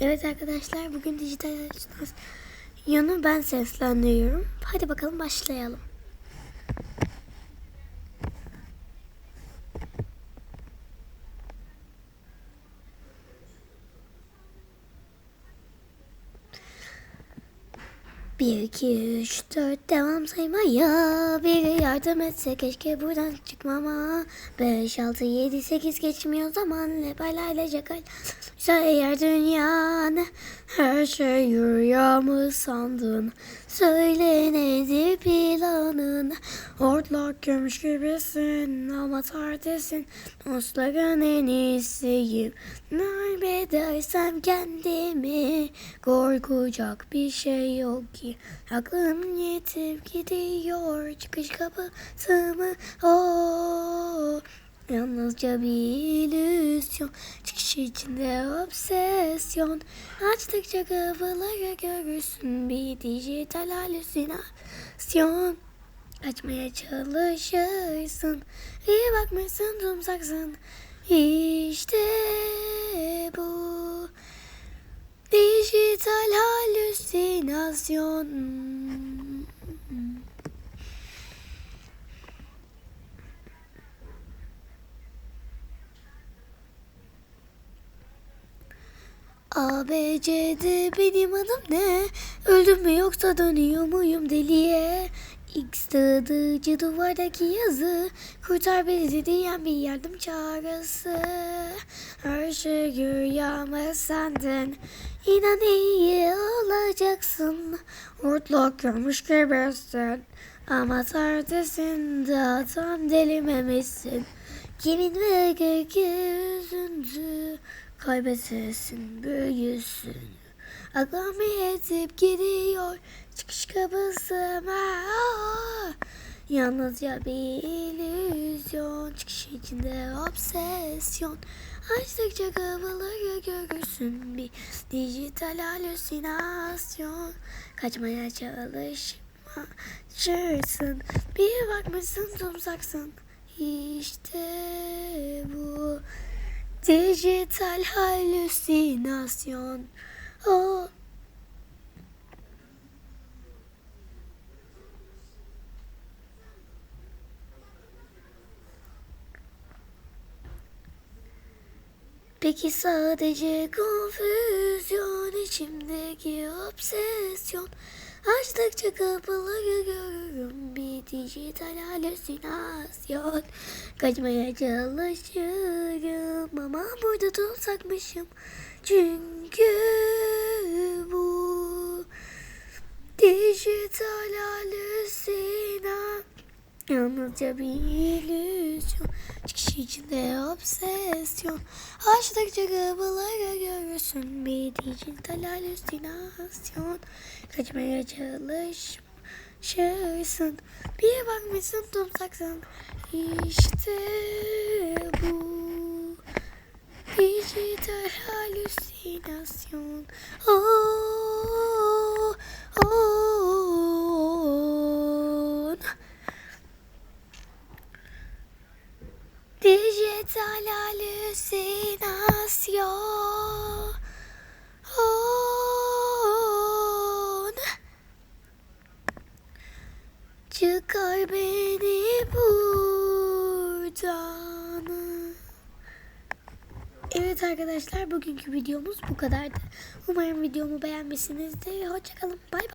Evet arkadaşlar bugün dijital yönü ben seslendiriyorum. Hadi bakalım başlayalım. Bir, iki, üç, dört devam saymaya. Biri yardım etse keşke buradan çıkmama. Beş, altı, yedi, sekiz geçmiyor zaman. Lebalayla cakal Sen eğer dünyanı her şey rüya mı sandın? Söyle nedir planın? Hortlak gömüş gibisin ama tartesin Dostların en iyisiyim. Kaybedersem kendimi Korkacak bir şey yok ki. Aklım yetip gidiyor. Çıkış kapısı mı? O Yalnızca bir illüzyon. Çıkış içinde obsesyon. Açtıkça kapıları görürsün. Bir dijital halüsinasyon. Açmaya çalışırsın. İyi bakmışsın tümsaksın İşte bu. Dijital halüsinasyon ABC'de benim adım ne? Öldüm mü yoksa dönüyor muyum deliye? X tığdıcı duvardaki yazı. Kurtar bizi diyen bir yardım çağrısı. Her şey rüyama sendin İnan iyi olacaksın. Hortlak görmüş gibisin Ama tartısın da tam delimemişsin Kimin ve gökyüzündü Kaybedersin büyüsün. Aklım yetip gidiyor Çıkış kapısı mı? Yalnızca bir illüzyon Çıkış içinde obsesyon. Açtıkça kapıları görürsün Bir dijital halüsinasyon. Kaçmaya çalışma Çalışırsın Bir bakmışsın tümsaksın İşte Dijital halüsinasyon. Oh. Peki sadece konfüzyon içimdeki obsesyon. Açtıkça kapıları görürüm bir dijital halüsinasyon. Kaçmaya çalışırım ama burada tutsakmışım Çünkü bu dijital halüsinasyon Yalnızca bir illüzyon Çıkış içinde obsesyon. Açtıkça kapıları görürsün. Bir dijital halüsinasyon. Kaçmaya çalışırsın. Bir bakmışsın tümsaksın İşte bu Dijital halüsinasyon Oh, oh. Dijital halüsinasyon. Çıkar beni buradan. Evet arkadaşlar bugünkü videomuz bu kadardı. Umarım videomu beğenmişsinizdir. Hoşçakalın. Bay bay.